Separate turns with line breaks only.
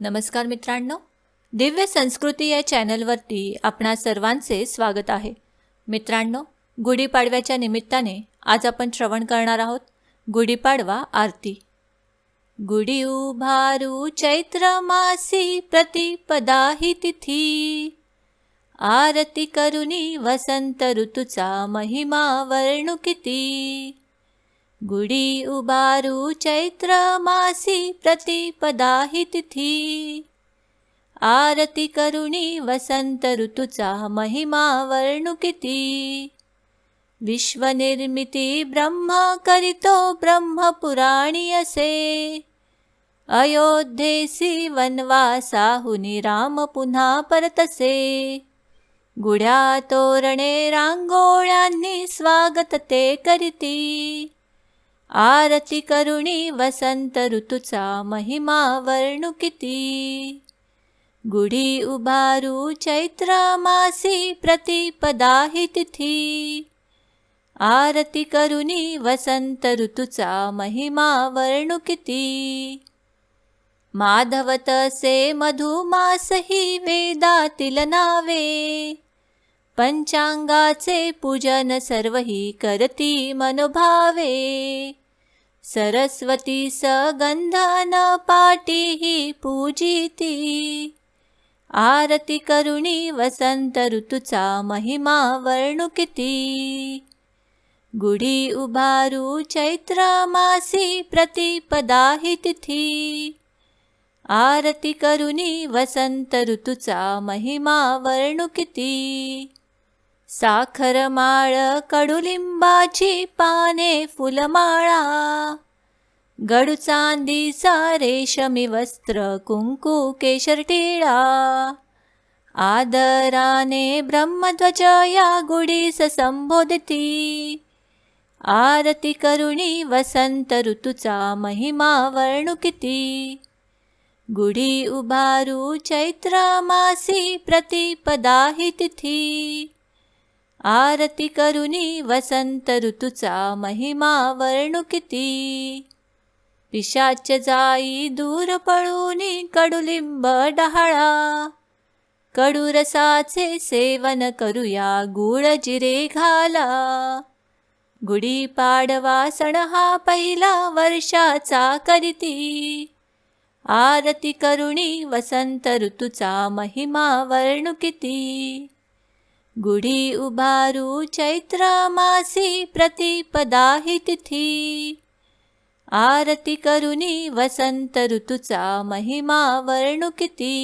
नमस्कार मित्रांनो दिव्य संस्कृती या चॅनलवरती आपणा सर्वांचे स्वागत आहे. मित्रांनो गुढीपाडव्याच्या निमित्ताने आज आपण श्रवण करणार आहोत. गुढीपाडवा आरती. गुढी उभारू चैत्र मासी प्रतिपदा ही तिथी. आरती करुणी वसंत ऋतूचा महिमा वर्णू किती. गुढी उबारू चैत्र मासी प्रतिपदा ही तिथी आरती करुणी वसंत ऋतूचा महिमा वर्णू किती विश्वनिर्मिती ब्रह्म करितो ब्रह्म पुराणी असे अयोध्येसी वनवासाहुनी राम पुन्हा परतसे। गुढ्या तोरणे रांगोळ्यांनी स्वागत ते करीती आरती करुणी वसंत ऋतूचा महिमा वर्णू किती गुढी उभारू चैत्र मासी प्रतिपदा हि तिथी. आरती करुणी वसंत ऋतूचा महिमा वर्णू किती माधवतसे मधुमास ही वेदातील नावे. पंचांगाचे पूजन सर्वही करती मनोभावे. सरस्वती स पूजिति। पूजयति आरतिकरुणी वसन्त ऋतु महिमा वर्णुकिति। गुढी उभारु चैत्रा प्रतिपदाहि प्रतिपदा ऐतिथि आरतिकरुणी वसन्त ऋतु महिमा वर्णुकिति। साखर माळ कडुलिंबाची पाने फुलमाळा. गडू चांदीचा रेशमी वस्त्र कुंकू केशर टिळा. आदराने ब्रह्मध्वज या गुढीस संबोधती. आरती करुणी वसंत ऋतूचा महिमा वर्णुकिती. गुढी उभारू चैत्र मासी प्रतिपदाही तिथी. आरती करुणी वसंत ऋतूचा महिमा वर्णू किती पिशाच जाई दूर पळूनी कडुलिंब डहाळा. कडुरसाचे सेवन करूया गुळ जिरे घाला. गुढी पाडवा सण हा पहिला वर्षाचा करीती. आरती करुणी वसंत ऋतूचा महिमा वर्णू किती गुढी उभारू चैत्र मासी प्रतिपदा ही तिथी। आरती करुणी वसंत ऋतूचा महिमा वर्णू किती